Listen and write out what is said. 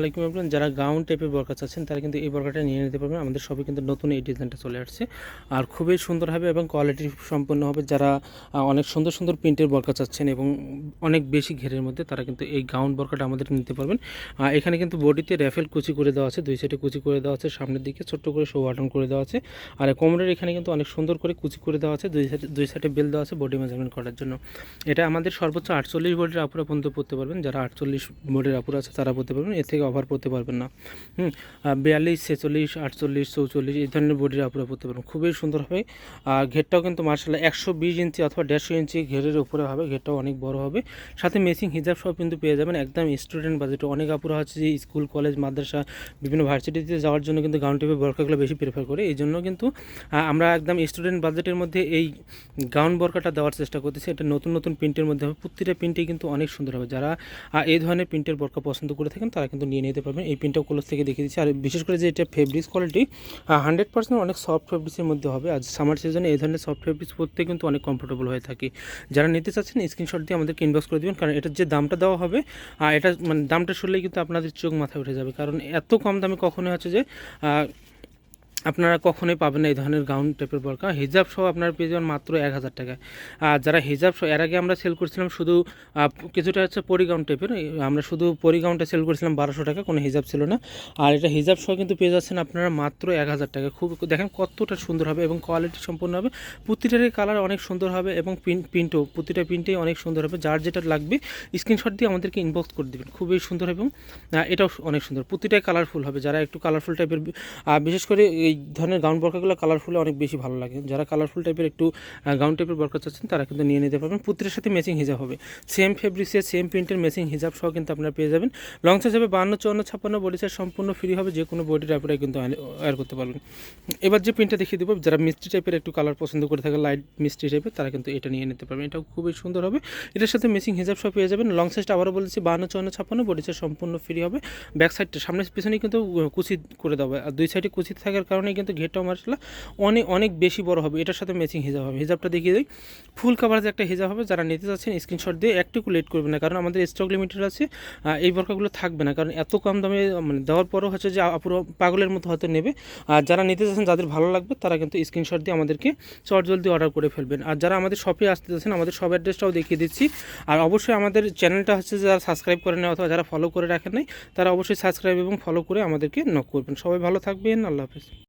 আলাইকুম এভরিওয়ান, যারা গাউন টাইপের বরকা চাচ্ছেন তারা কিন্তু এই বরকাটা নিয়ে নিতে পারবেন। আমাদের সবই কিন্তু নতুন এই ডিজাইনটা চলে আসছে। আর খুবই সুন্দর হবে এবং কোয়ালিটি সম্পন্ন হবে যারা অনেক সুন্দর সুন্দর প্রিন্টের বরকা চাচ্ছেন এবং অনেক বেশি ঘেরের মধ্যে, তারা কিন্তু এই গাউন বরকাটা আমাদের নিতে পারবেন। এখানে কিন্তু বডিতে র্যাফেল কুচি করে দেওয়া আছে, দুই সাইডে কুচি করে দেওয়া আছে, সামনের দিকে ছোট্ট করে শো বাটন করে দেওয়া আছে। আর কোমরের এখানে কিন্তু অনেক সুন্দর করে কুচি করে দেওয়া আছে, দুই সাইডে দুই সাইডে বেল দেওয়া আছে বডি মেজারমেন্ট করার জন্য। এটা আমাদের সর্বোচ্চ আটচল্লিশ বডির আপুরা পর্যন্ত পড়তে পারবেন। যারা আটচল্লিশ বডির আপুরা আছে, তারা পড়তে পারবেন। এর থেকে ওভার পড়তে পারবেন না। হুম বিয়াল্লিশ, ছেচল্লিশ, আটচল্লিশ, চৌচল্লিশ এই ধরনের বডির আপুরা পড়তে পারবেন। খুবই সুন্দর হবে। আর ঘেরটাও কিন্তু মার্শাল্লাহ একশো বিশ ইঞ্চি অথবা দেড়শো ইঞ্চি ঘেরের উপরে হবে। ঘেরটাও অনেক বড় হবে। সাথে মেসিং হিজাব সব কিন্তু পেয়ে যাবেন। একদম স্টুডেন্ট বাজেটে অনেক আপুরা হচ্ছে যে স্কুল কলেজ মাদ্রাসা, বিভিন্ন ভার্সিটিতে যাওয়ার জন্য কিন্তু গাউন টেপের বরকাগুলো বেশি প্রেফার করে। এই জন্য কিন্তু আমরা একদম স্টুডেন্ট বাজেটের মধ্যে এই গাউন বরকাটা দেওয়ার চেষ্টা করতেছি। এটা নতুন নতুন প্রিন্টের মধ্যে হবে। প্রতিটা প্রিন্টেই কিন্তু অনেক সুন্দর হবে। যারা এই ধরনের প্রিন্টের বরকা পছন্দ করে থাকেন, তারা কিন্তু নিয়ে নিতে পারবেন। এই পিনটাও ক্লোজ থেকে দেখিয়ে দিচ্ছি। আর বিশেষ করে যে এটা ফেব্রিক্স কোয়ালিটি হান্ড্রেড পার্সেন্ট অনেক সফট ফেব্রিক্সের মধ্যে হবে। আর সামার সিজনে এই ধরনের সফট ফেব্রিক্স পরতে কিন্তু অনেক কমফোর্টেবল হয়ে থাকে। যারা নিতে চাচ্ছেন স্ক্রিনশট দিয়ে আমাদেরকে ইনবক্স করে দেবেন। কারণ এটার যে দামটা দেওয়া হবে আর এটা মানে দামটা শুনলেই কিন্তু আপনাদের চোখ মাথায় উঠে যাবে। কারণ এত কম দামে কখনোই হচ্ছে যে আপনারা কখনোই পাবেন না এই ধরনের গাউন টাইপের বরকা। হিজাব সহ আপনার পেয়ে যাবেন মাত্র এক হাজার টাকায় আর যারা হিজাব সহ, এর আগে আমরা সেল করছিলাম শুধু কিছুটা হচ্ছে পরিগাউন টাইপের আমরা শুধু পরিগাউনটা সেল করেছিলাম বারোশো টাকা, কোনো হিজাব ছিল না। আর এটা হিজাব সহ কিন্তু পেয়ে যাচ্ছেন আপনারা মাত্র এক হাজার টাকা। খুব, দেখেন কতটা সুন্দর হবে এবং কোয়ালিটি সম্পূর্ণ হবে। প্রতিটারই কালার অনেক সুন্দর হবে এবং প্রিন্ট প্রিন্টও প্রতিটা প্রিন্টেই অনেক সুন্দর হবে। যার যেটা লাগবে স্ক্রিনশট দিয়ে আমাদেরকে ইনবক্স করে দেবেন। খুবই সুন্দর এবং এটাও অনেক সুন্দর। প্রতিটাই কালারফুল হবে। যারা একটু কালারফুল টাইপের বিশেষ করে এই ধরনের গাউন বরকাগুলো কালারফুলে অনেক বেশি ভালো লাগে। যারা কালারফুল টাইপের একটু গাউন টাইপের বরকা চাচ্ছেন, তারা কিন্তু নিয়ে নিতে পারবেন। পুত্রের সাথে ম্যাচিং হিজাব হবে। সেম ফেব্রিক্সের সেম প্রিন্টের ম্যাচিং হিজাব সহ কিন্তু আপনারা পেয়ে যাবেন। লং সাইজ হবে বান্ন, চুয়ান্ন, ছাপ্পান্ন, বডি সাইজ সম্পূর্ণ ফ্রি হবে, যে কোনো বডির আপনারা কিন্তু অ্যাড করতে পারবেন। এবার যে প্রিন্টটা দেখিয়ে দেবো, যারা মিষ্টি টাইপের একটু কালার পছন্দ করে থাকে লাইট মিষ্টি টাইপের তারা কিন্তু এটা নিয়ে নিতে পারবেন। এটাও খুবই সুন্দর হবে। এটার সাথে ম্যাচিং হিজাব সহ পেয়ে যাবেন। লং সাইজটা আবারও বলেছি, বান্ন, চুয়ান্ন, ছাপ্পান্ন, বডি সাইজ সম্পূর্ণ ফ্রি হবে। ব্যাক সাইডটা সামনের পিছনে কিন্তু কুচি করে দেওয়া আর দুই সাইডে কুচি থাকার কারণে কিন্তু ঘেরটাও মার্শাল্লাহ অনেক অনেক বেশি বড় হবে। এটার সাথে ম্যাচিং হিজাব হবে। হিজাবটা দেখিয়ে দিই। ফুল কাভারেজ একটা হিজাব হবে, যারা নিতে চাচ্ছেন স্ক্রিনশট দিয়ে একটু লেট করবে না। কারণ আমাদের স্টক লিমিটেড আছে এই বরকাগুলো থাকবে না। কারণ এত কম দামে মানে দেওয়ার পরও হচ্ছে যে পুরো পাগলের মতো হয়তো নেবে। আর যারা নিতে চাচ্ছেন, যাদের ভালো লাগবে, তারা কিন্তু স্ক্রিনশট দিয়ে আমাদেরকে চট জলদি অর্ডার করে ফেলবেন। আর যারা আমাদের শপে আসতে চাচ্ছেন, আমাদের শপ অ্যাড্রেসটাও দেখিয়ে দিচ্ছি। আর অবশ্যই আমাদের চ্যানেলটা হচ্ছে যারা সাবস্ক্রাইব করে নেয় অথবা যারা ফলো করে রাখেন নাই, তারা অবশ্যই সাবস্ক্রাইব এবং ফলো করে আমাদেরকে নক করবেন। সবাই ভালো থাকবেন। আল্লাহ হাফেজ।